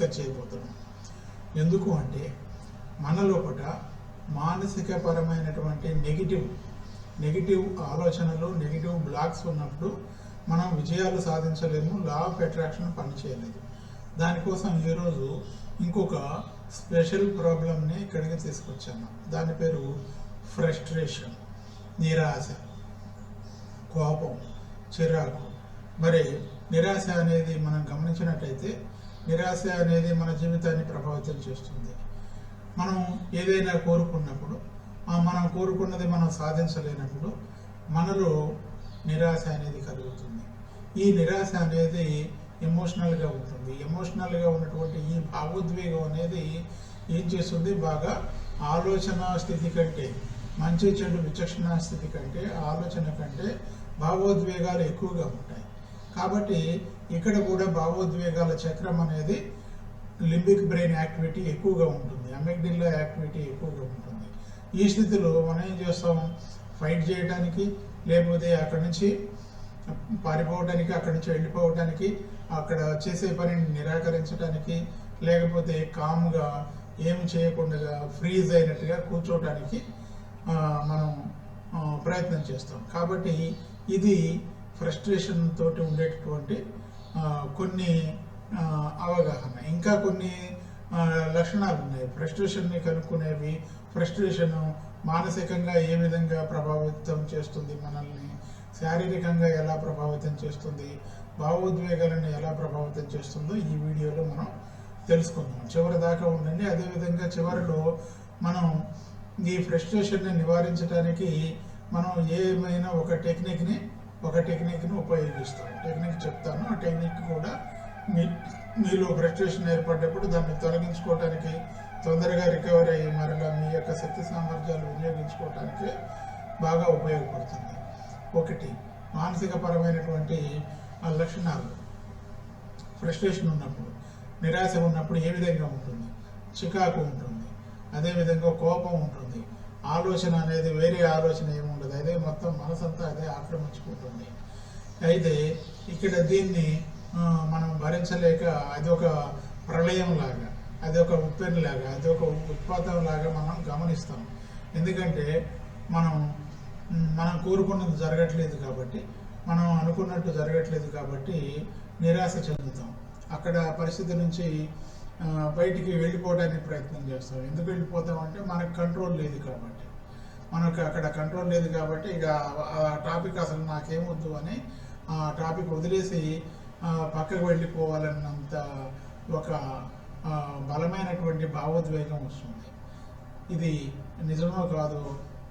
Discuss చేయబోతున్నాం. ఎందుకు అంటే మన లోపల మానసిక పరమైనటువంటి నెగిటివ్ నెగిటివ్ ఆలోచనలు నెగిటివ్ బ్లాక్స్ ఉన్నప్పుడు మనం విజయాలు సాధించలేము లా ఆఫ్ అట్రాక్షన్ పనిచేయలేదు. దానికోసం ఈరోజు ఇంకొక స్పెషల్ ప్రాబ్లమ్ని ఇక్కడికి తీసుకొచ్చాను. దాని పేరు ఫ్రస్ట్రేషన్ నిరాశ కోపం చిరాకు. మరి నిరాశ అనేది మనం గమనించినట్లయితే నిరాశ అనేది మన జీవితాన్ని ప్రభావితం చేస్తుంది. మనం ఏదైనా కోరుకున్నప్పుడు ఆ మనం కోరుకున్నది మనం సాధించలేనప్పుడు మనలో నిరాశ అనేది కలుగుతుంది. ఈ నిరాశ అనేది ఎమోషనల్గా ఉంటుంది. ఎమోషనల్గా ఉన్నటువంటి ఈ భావోద్వేగం అనేది ఏం చేస్తుంది? బాగా ఆలోచన స్థితి కంటే మంచి చెడు విచక్షణ స్థితి కంటే ఆలోచన కంటే భావోద్వేగాలు ఎక్కువగా ఉంటాయి. కాబట్టి ఇక్కడ కూడా భావోద్వేగాల చక్రం అనేది లింబిక్ బ్రెయిన్ యాక్టివిటీ ఎక్కువగా ఉంటుంది అమెగ్డిల్లో యాక్టివిటీ ఎక్కువగా ఉంటుంది. ఈ స్థితిలో మనం ఏం చేస్తాం? ఫైట్ చేయడానికి లేకపోతే అక్కడి నుంచి పారిపోవడానికి అక్కడి నుంచి వెళ్ళిపోవడానికి అక్కడ చేసే పనిని నిరాకరించడానికి లేకపోతే కామ్గా ఏమి చేయకుండా ఫ్రీజ్ అయినట్టుగా కూర్చోవడానికి మనం ప్రయత్నం చేస్తాం. కాబట్టి ఇది ఫ్రస్ట్రేషన్ తోటి ఉండేటటువంటి కొన్ని అవగాహన. ఇంకా కొన్ని లక్షణాలు ఉన్నాయి ఫ్రస్ట్రేషన్ని కనుక్కునేవి ఫ్రస్ట్రేషన్ మానసికంగా ఏ విధంగా ప్రభావితం చేస్తుంది మనల్ని శారీరకంగా ఎలా ప్రభావితం చేస్తుంది భావోద్వేగాలను ఎలా ప్రభావితం చేస్తుందో ఈ వీడియోలో మనం తెలుసుకుందాం. చివరి దాకా ఉండండి. అదేవిధంగా చివరిలో మనం ఈ ఫ్రస్ట్రేషన్ని నివారించడానికి మనం ఏమైనా ఒక టెక్నిక్ని ఒక టెక్నిక్ని ఉపయోగిస్తాం టెక్నిక్ చెప్తాను. ఆ టెక్నిక్ కూడా మీ మీలో ఫ్రస్ట్రేషన్ ఏర్పడ్డప్పుడు దాన్ని తొలగించుకోవడానికి తొందరగా రికవరీ అయ్యి మరలా మీ యొక్క శక్తి సామర్థ్యాలు వినియోగించుకోవడానికి బాగా ఉపయోగపడుతుంది. ఒకటి మానసిక పరమైనటువంటి ఆ లక్షణాలు. ఫ్రస్ట్రేషన్ ఉన్నప్పుడు నిరాశ ఉన్నప్పుడు ఏ విధంగా ఉంటుంది? చికాకు ఉంటుంది. అదేవిధంగా కోపం ఉంటుంది. ఆలోచన అనేది వేరే ఆలోచన ఏముండదు. అదే మొత్తం మనసంతా అదే ఆక్రమించుకుంటుంది అయితే ఇక్కడ దీన్ని మనం భరించలేక అది ఒక ప్రళయం లాగా అది ఒక ఉప్పెన్ అది ఒక ఉత్పాతం లాగా మనం గమనిస్తాం. ఎందుకంటే మనం మనం కోరుకున్నది జరగట్లేదు కాబట్టి మనం అనుకున్నట్టు జరగట్లేదు కాబట్టి నిరాశ చెందుతాం. అక్కడ పరిస్థితి నుంచి బయటికి వెళ్ళిపోవడానికి ప్రయత్నం చేస్తాం ఎందుకు వెళ్ళిపోతామంటే మనకు కంట్రోల్ లేదు కాబట్టి. మనకు అక్కడ కంట్రోల్ లేదు కాబట్టి ఇక ఆ టాపిక్ అసలు నాకేమొద్దు అని ఆ టాపిక్ వదిలేసి పక్కకు వెళ్ళిపోవాలన్నంత ఒక బలమైనటువంటి భావోద్వేగం వస్తుంది. ఇది నిజమో కాదు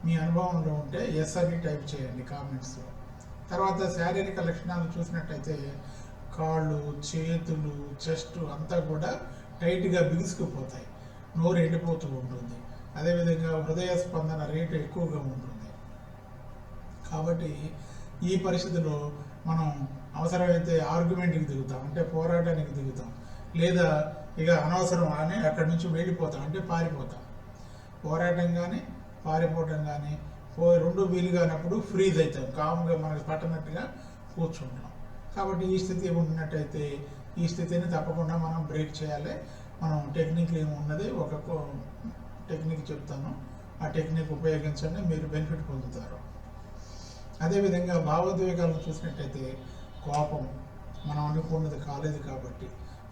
మీ అనుభవంలో ఉంటే ఎస్ అని టైప్ చేయండి కామెంట్స్లో తర్వాత శారీరక లక్షణాలు చూసినట్టయితే కాళ్ళు చేతులు చెస్ట్ అంతా కూడా టైట్గా బిగుసుకుపోతాయి. నోరు ఎండిపోతూ ఉంటుంది. అదేవిధంగా హృదయ స్పందన రేటు ఎక్కువగా ఉంటుంది. కాబట్టి ఈ పరిస్థితిలో మనం అవసరమైతే ఆర్గ్యుమెంట్కి దిగుతాం. అంటే పోరాటానికి దిగుతాం. లేదా ఇక అనవసరం అని అక్కడి నుంచి వెళ్ళిపోతాం. అంటే పారిపోతాం. పోరాటం కానీ పారిపోవటం కానీ పో రెండు వీలు కానప్పుడు ఫ్రీజ్ అవుతాం. కామ్గా మనకి పట్టనట్టుగా కూర్చుంటాం. కాబట్టి ఈ స్థితి ఉన్నట్టయితే ఈ స్థితిని తప్పకుండా మనం బ్రేక్ చేయాలి. మనం టెక్నిక్ ఏమున్నది ఒక టెక్నిక్ చెప్తాను. ఆ టెక్నిక్ ఉపయోగించండి మీరు బెనిఫిట్ పొందుతారు. అదేవిధంగా భావోద్వేగాలను చూసినట్టయితే కోపం మనం అనుకున్నది కాలేదు కాబట్టి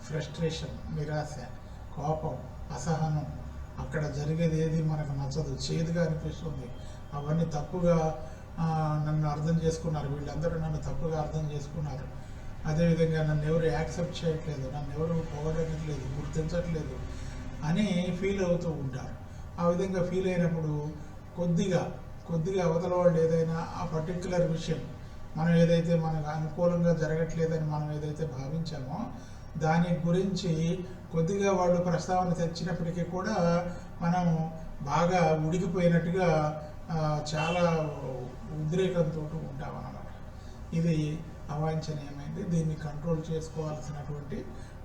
ఫ్రస్ట్రేషన్ నిరాశ కోపం అసహనం అక్కడ జరిగేది ఏది మనకు నచ్చదు చేదుగా అనిపిస్తుంది. అవన్నీ తప్పుగా నన్ను అర్థం చేసుకున్నారు. వీళ్ళందరూ నన్ను తప్పుగా అర్థం చేసుకున్నారు. అదేవిధంగా నన్ను ఎవరు యాక్సెప్ట్ చేయట్లేదు నన్ను ఎవరు పొగడట్లేదు గుర్తించట్లేదు అని ఫీల్ అవుతూ ఉంటారు. ఆ విధంగా ఫీల్ అయినప్పుడు కొద్దిగా కొద్దిగా అవతల వాళ్ళు ఏదైనా ఆ పర్టికులర్ విషయం మనం ఏదైతే మనకు అనుకూలంగా జరగట్లేదని మనం ఏదైతే భావించామో దాని గురించి కొద్దిగా వాళ్ళు ప్రస్తావన తెచ్చినప్పటికీ కూడా మనం బాగా ఉడికిపోయినట్టుగా చాలా ఉద్రేకంతో ఉంటాం అన్నమాట ఇది అవాంఛనీయమైంది. దీన్ని కంట్రోల్ చేసుకోవాల్సినటువంటి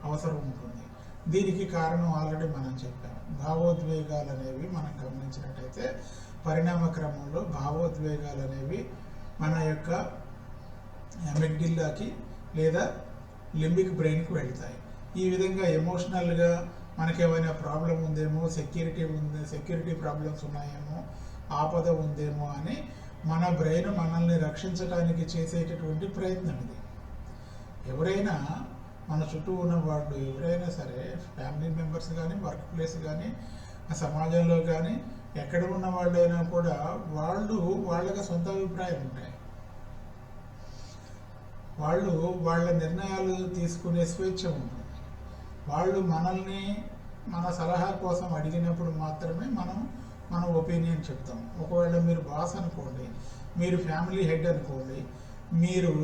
అవసరం ఉంటుంది. దీనికి కారణం ఆల్రెడీ మనం చెప్పాం. భావోద్వేగాలు అనేవి మనం గమనించినట్టయితే పరిణామ క్రమంలో భావోద్వేగాలు అనేవి మన యొక్క మెగ్గిల్లాకి లేదా లింబిక్ బ్రెయిన్కి వెళ్తాయి. ఈ విధంగా ఎమోషనల్గా మనకేమైనా ప్రాబ్లం ఉందేమో సెక్యూరిటీ ఉంది సెక్యూరిటీ ప్రాబ్లమ్స్ ఉన్నాయేమో ఆపద ఉందేమో అని మన బ్రెయిన్ మనల్ని రక్షించడానికి చేసేటటువంటి ప్రయత్నం ఇది. ఎవరైనా మన చుట్టూ ఉన్న వాళ్ళు ఎవరైనా సరే ఫ్యామిలీ మెంబర్స్ కానీ వర్క్ ప్లేస్ కానీ సమాజంలో కానీ ఎక్కడ ఉన్న వాళ్ళైనా కూడా వాళ్ళు వాళ్ళకి సొంత అభిప్రాయం ఉంటాయి. వాళ్ళు వాళ్ళ నిర్ణయాలు తీసుకునే స్వేచ్ఛ ఉంటుంది. వాళ్ళు మనల్ని మన సలహా కోసం అడిగినప్పుడు మాత్రమే మనం మనం ఒపీనియన్ చెప్తాం. ఒకవేళ మీరు బాస్ అనుకోండి మీరు ఫ్యామిలీ హెడ్ అనుకోండి మీరు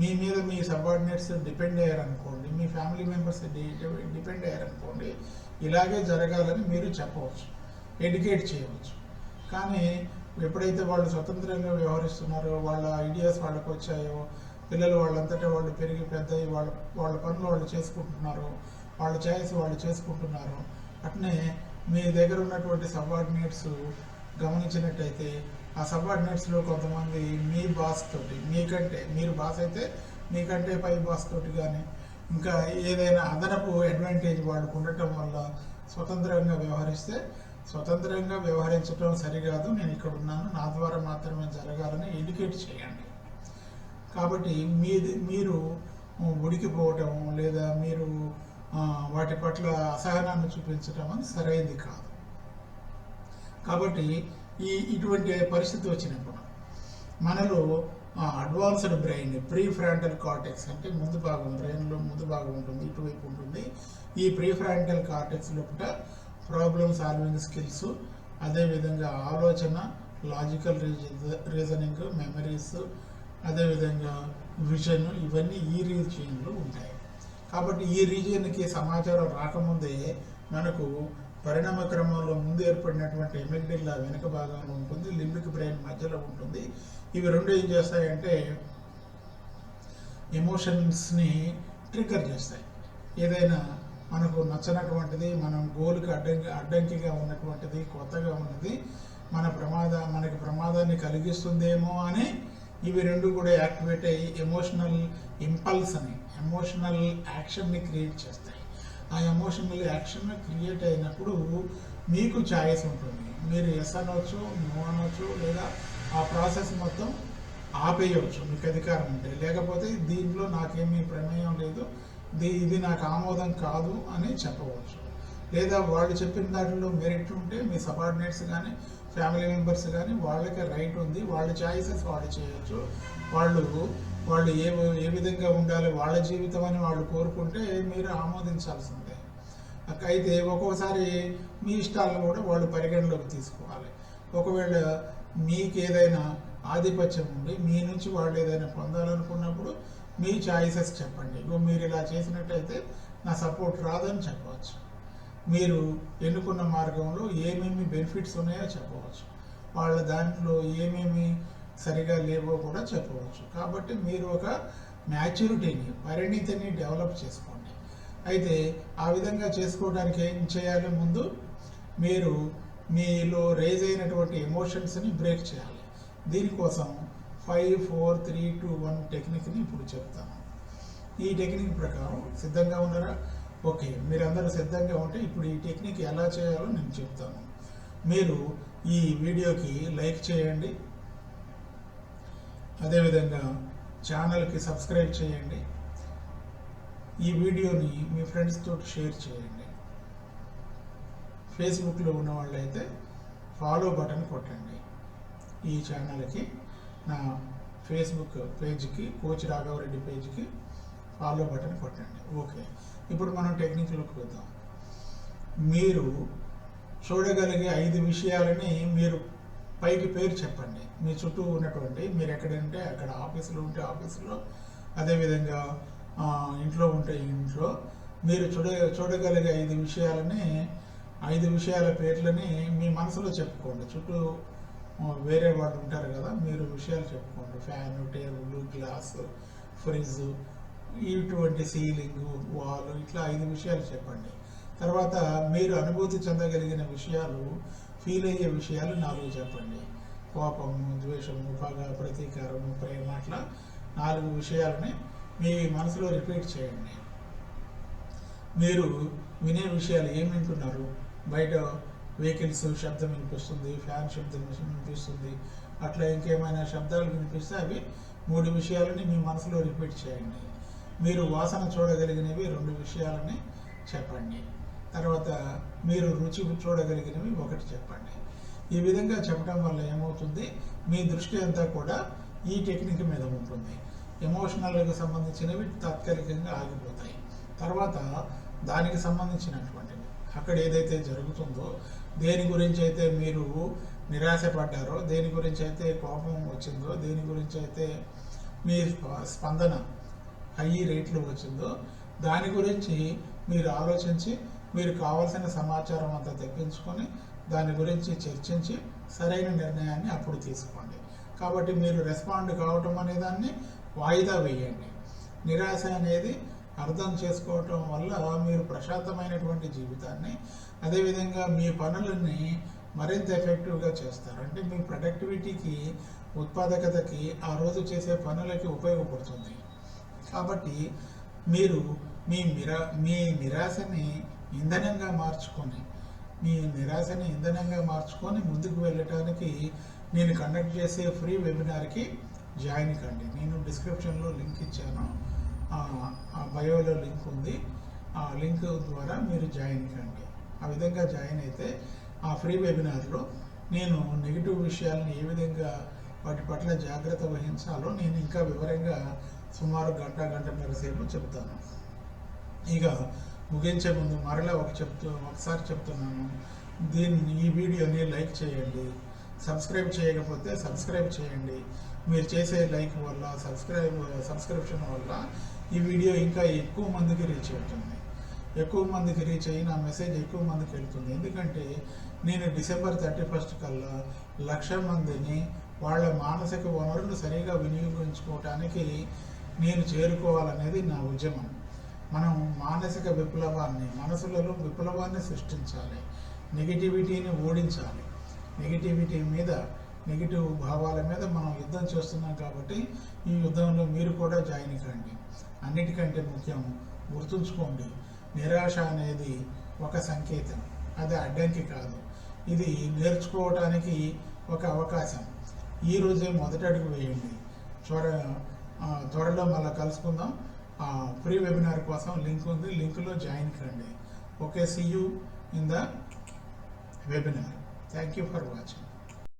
మీ మీద మీ సబార్డినేట్స్ డిపెండ్ అయ్యారనుకోండి మీ ఫ్యామిలీ మెంబర్స్ డిపెండ్ అయ్యారనుకోండి ఇలాగే జరగాలని మీరు చెప్పవచ్చు ఎడ్యుకేట్ చేయవచ్చు. కానీ ఎప్పుడైతే వాళ్ళు స్వతంత్రంగా వ్యవహరిస్తున్నారో వాళ్ళ ఐడియాస్ వాళ్ళకు వచ్చాయో పిల్లలు వాళ్ళంతటా వాళ్ళు పెరిగి పెద్ద వాళ్ళ వాళ్ళ పనులు వాళ్ళు చేసుకుంటున్నారు వాళ్ళ ఛాయిస్ వాళ్ళు చేసుకుంటున్నారు అట్నే మీ దగ్గర ఉన్నటువంటి సబార్డినేట్స్ గమనించినట్టయితే ఆ సబార్డినేట్స్లో కొంతమంది మీ బాస్ తోటి మీకంటే మీరు బాస్ అయితే మీకంటే పై బాస్ తోటి కానీ ఇంకా ఏదైనా అదనపు అడ్వాంటేజ్ వాళ్ళకు ఉండటం వల్ల స్వతంత్రంగా వ్యవహరిస్తే స్వతంత్రంగా వ్యవహరించడం సరికాదు నేను ఇక్కడ ఉన్నాను నా ద్వారా మాత్రమే జరగాలని ఎడ్యుకేట్ చేయండి. కాబట్టి మీది మీరు ఉడికిపోవటం లేదా మీరు వాటి పట్ల అసహనాన్ని చూపించడం అని సరైనది కాదు. కాబట్టి ఈ ఇటువంటి పరిస్థితి వచ్చినప్పుడు మనలో advanced brain prefrontal cortex అంటే ముందు భాగం బ్రెయిన్లో ముందు భాగం ఉంటుంది ఇటువైపు ఉంటుంది. ఈ ప్రీ ఫ్రాంటల్ కార్టెక్స్ లోపల ప్రాబ్లమ్ సాల్వింగ్ స్కిల్స్ అదేవిధంగా ఆలోచన లాజికల్ రీజనింగ్ మెమరీస్ అదేవిధంగా విజన్ ఇవన్నీ ఈ రీజియన్లో ఉంటాయి. కాబట్టి ఈ రీజియన్కి సమాచారం రాకముందే మనకు పరిణామ క్రమంలో ముందు ఏర్పడినటువంటి ఎమిగ్డిల్లా వెనుక భాగంలో ఉంటుంది లింబిక్ బ్రెయిన్ మధ్యలో ఉంటుంది. ఇవి రెండు ఏం చేస్తాయంటే ఎమోషన్స్ని ట్రిగ్గర్ చేస్తాయి. ఏదైనా మనకు నచ్చనటువంటిది మనం గోల్కి అడ్డంకి అడ్డంకిగా ఉన్నటువంటిది కొత్తగా ఉన్నది మన ప్రమాద మనకి ప్రమాదాన్ని కలిగిస్తుందేమో అని ఇవి రెండు కూడా యాక్టివేట్ అయ్యి ఎమోషనల్ ఇంపల్స్ అని ఎమోషనల్ యాక్షన్ని క్రియేట్ చేస్తాయి. ఆ ఎమోషనల్ యాక్షన్ క్రియేట్ అయినప్పుడు మీకు ఛాయిస్ ఉంటుంది. మీరు ఎస్ అనవచ్చు నో అనవచ్చు లేదా ఆ ప్రాసెస్ మొత్తం ఆపేయవచ్చు మీకు అధికారం ఉంటే. లేకపోతే దీంట్లో నాకేమీ ప్రమేయం లేదు. దీ ఇది నాకు ఆమోదం కాదు అని చెప్పవచ్చు. లేదా వాళ్ళు చెప్పిన దాంట్లో మెరిట్ ఉంటే మీ సబార్డినేట్స్ కానీ ఫ్యామిలీ మెంబర్స్ కానీ వాళ్ళకి రైట్ ఉంది. వాళ్ళ ఛాయిసెస్ వాళ్ళు చేయొచ్చు. వాళ్ళు వాళ్ళు ఏ ఏ విధంగా ఉండాలి వాళ్ళ జీవితం అని వాళ్ళు కోరుకుంటే మీరు ఆమోదించాల్సిందే. అక్క- అయితే ఒక్కొక్కసారి మీ ఇష్టాలను కూడా వాళ్ళు పరిగణలోకి తీసుకోవాలి. ఒకవేళ మీకు ఏదైనా ఆధిపత్యం ఉండి మీ నుంచి వాళ్ళు ఏదైనా పొందాలనుకున్నప్పుడు మీ చాయిసెస్ చెప్పండి. ఇగో మీరు ఇలా చేసినట్టయితే నా సపోర్ట్ రాదని చెప్పవచ్చు. మీరు ఎన్నుకున్న మార్గంలో ఏమేమి బెనిఫిట్స్ ఉన్నాయో చెప్పవచ్చు. వాళ్ళ దాంట్లో ఏమేమి సరిగా లేవో కూడా చెప్పవచ్చు. కాబట్టి మీరు ఒక మ్యాచ్యూరిటీని పరిణితిని డెవలప్ చేసుకోండి. అయితే ఆ విధంగా చేసుకోవడానికి ఏం చేయాలి ముందు? మీరు మీలో రేజ్ అయినటువంటి ఎమోషన్స్ని బ్రేక్ చేయాలి. దీనికోసం five four three two one టెక్నిక్ని ఇప్పుడు చెప్తాను. ఈ టెక్నిక్ ప్రకారం సిద్ధంగా ఉన్నారా? ఓకే మీరందరూ సిద్ధంగా ఉంటే ఇప్పుడు ఈ టెక్నిక్ ఎలా చేయాలో నేను చెప్తాను. మీరు ఈ వీడియోకి లైక్ చేయండి. అదేవిధంగా ఛానల్కి సబ్స్క్రైబ్ చేయండి. ఈ వీడియోని మీ ఫ్రెండ్స్ తోటి షేర్ చేయండి. ఫేస్బుక్లో ఉన్న వాళ్ళైతే ఫాలో బటన్ కొట్టండి. ఈ ఛానల్కి నా ఫేస్బుక్ పేజ్కి కోచ్ రాఘవరెడ్డి పేజ్కి ఫాలో బటన్ కొట్టండి. ఓకే ఇప్పుడు మనం టెక్నిక్లోకి వద్దాం మీరు చూడగలిగే ఐదు విషయాలని మీరు పైకి పేరు చెప్పండి. మీ చుట్టూ ఉన్నటువంటి మీరు ఎక్కడంటే అక్కడ ఆఫీసులో ఉంటే ఆఫీసులో అదేవిధంగా ఇంట్లో ఉంటే ఇంట్లో మీరు చూడ చూడగలిగే ఐదు విషయాలని ఐదు విషయాల పేర్లని మీ మనసులో చెప్పుకోండి. చుట్టూ వేరే వాళ్ళు ఉంటారు కదా మీరు విషయాలు చెప్పుకోండి. ఫ్యాన్ టేబుల్ గ్లాస్ ఫ్రిడ్జ్ ఇటువంటి సీలింగ్ వాల్ ఇట్లా ఐదు విషయాలు చెప్పండి. తర్వాత మీరు అనుభూతి చెందగలిగిన విషయాలు ఫీల్ అయ్యే విషయాలు నాలుగు చెప్పండి. కోపము ద్వేషము పగ ప్రతీకారము ప్రేమ అట్లా నాలుగు విషయాలని మీ మనసులో రిపీట్ చేయండి. మీరు వినే విషయాలు ఏమి వింటున్నారు? బయట వెహికల్స్ శబ్దం వినిపిస్తుంది ఫ్యాన్ శబ్దం వినిపిస్తుంది అట్లా ఇంకేమైనా శబ్దాలు వినిపిస్తే అవి మూడు విషయాలని మీ మనసులో రిపీట్ చేయండి. మీరు వాసన చూడగలిగినవి రెండు విషయాలని చెప్పండి. తర్వాత మీరు రుచి చూడగలిగినవి ఒకటి చెప్పండి. ఈ విధంగా చెప్పడం వల్ల ఏమవుతుంది? మీ దృష్టి అంతా కూడా ఈ టెక్నిక్ మీద ఉంటుంది. ఎమోషనల్కి సంబంధించినవి తాత్కాలికంగా ఆగిపోతాయి. తర్వాత దానికి సంబంధించినటువంటివి అక్కడ ఏదైతే జరుగుతుందో దేని గురించి అయితే మీరు నిరాశపడ్డారో దేని గురించి అయితే కోపం వచ్చిందో దేని గురించి అయితే మీ స్పందన హై రేట్లు వచ్చిందో దాని గురించి మీరు ఆలోచించి మీరు కావాల్సిన సమాచారం అంతా తెప్పించుకొని దాని గురించి చర్చించి సరైన నిర్ణయాన్ని అప్పుడు తీసుకోండి. కాబట్టి మీరు రెస్పాండ్ కావటం అనే దాన్ని వాయిదా వేయండి. నిరాశ అనేది అర్థం చేసుకోవటం వల్ల మీరు ప్రశాంతమైనటువంటి జీవితాన్ని అదేవిధంగా మీ పనులని మరింత ఎఫెక్టివ్గా చేస్తారు. అంటే మీ ప్రొడక్టివిటీకి ఉత్పాదకతకి ఆ రోజు చేసే పనులకి ఉపయోగపడుతుంది. కాబట్టి మీరు మీ మిరా మీ నిరాశని ఇంధనంగా మార్చుకొని మీ నిరాశని ఇంధనంగా మార్చుకొని ముందుకు వెళ్ళటానికి నేను కండక్ట్ చేసే ఫ్రీ వెబినార్కి జాయిన్ కండి. నేను డిస్క్రిప్షన్లో లింక్ ఇచ్చాను. ఆ బయోలో లింక్ ఉంది. ఆ లింక్ ద్వారా మీరు జాయిన్ కండి. ఆ విధంగా జాయిన్ అయితే ఆ ఫ్రీ వెబినార్లో నేను నెగిటివ్ విషయాలను ఏ విధంగా వాటి పట్ల జాగ్రత్త వహించాలో నేను ఇంకా వివరంగా సుమారు గంట గంటన్నర సేపు చెప్తాను. ఇక ముగించే ముందు మరలా ఒక చెప్తూ ఒకసారి చెప్తున్నాను. దీన్ని ఈ వీడియోని లైక్ చేయండి. సబ్స్క్రైబ్ చేయకపోతే సబ్స్క్రైబ్ చేయండి. మీరు చేసే లైక్ వల్ల సబ్స్క్రైబ్ సబ్స్క్రిప్షన్ వల్ల ఈ వీడియో ఇంకా ఎక్కువ మందికి రీచ్ అవుతుంది. ఎక్కువ మందికి రీచ్ అయ్యి నా మెసేజ్ ఎక్కువ మందికి వెళ్తుంది. ఎందుకంటే నేను డిసెంబర్ థర్టీ ఫస్ట్ కల్లా లక్ష మందిని వాళ్ళ మానసిక వనరులు సరిగా వినియోగించుకోవటానికి నేను చేరుకోవాలనేది నా ఉద్యమం. మనం మానసిక విప్లవాన్ని మనసులలో విప్లవాన్ని సృష్టించాలి. నెగిటివిటీని ఓడించాలి. నెగిటివిటీ మీద నెగిటివ్ భావాల మీద మనం యుద్ధం చేస్తున్నాం కాబట్టి ఈ యుద్ధంలో మీరు కూడా జాయిన్ కండి అన్నిటికంటే ముఖ్యం గుర్తుంచుకోండి. నిరాశ అనేది ఒక సంకేతం. అది అడ్డంకి కాదు. ఇది నేర్చుకోవటానికి ఒక అవకాశం. ఈ రోజే మొదటి అడుగు వేయండి. త్వర త్వరలో మళ్ళీ కలుసుకుందాం. ఫ్రీ వెబినార్ కోసం లింక్ ఉంది. లింక్లో జాయిన్ కండి. Okay see you in the webinar thank you for watching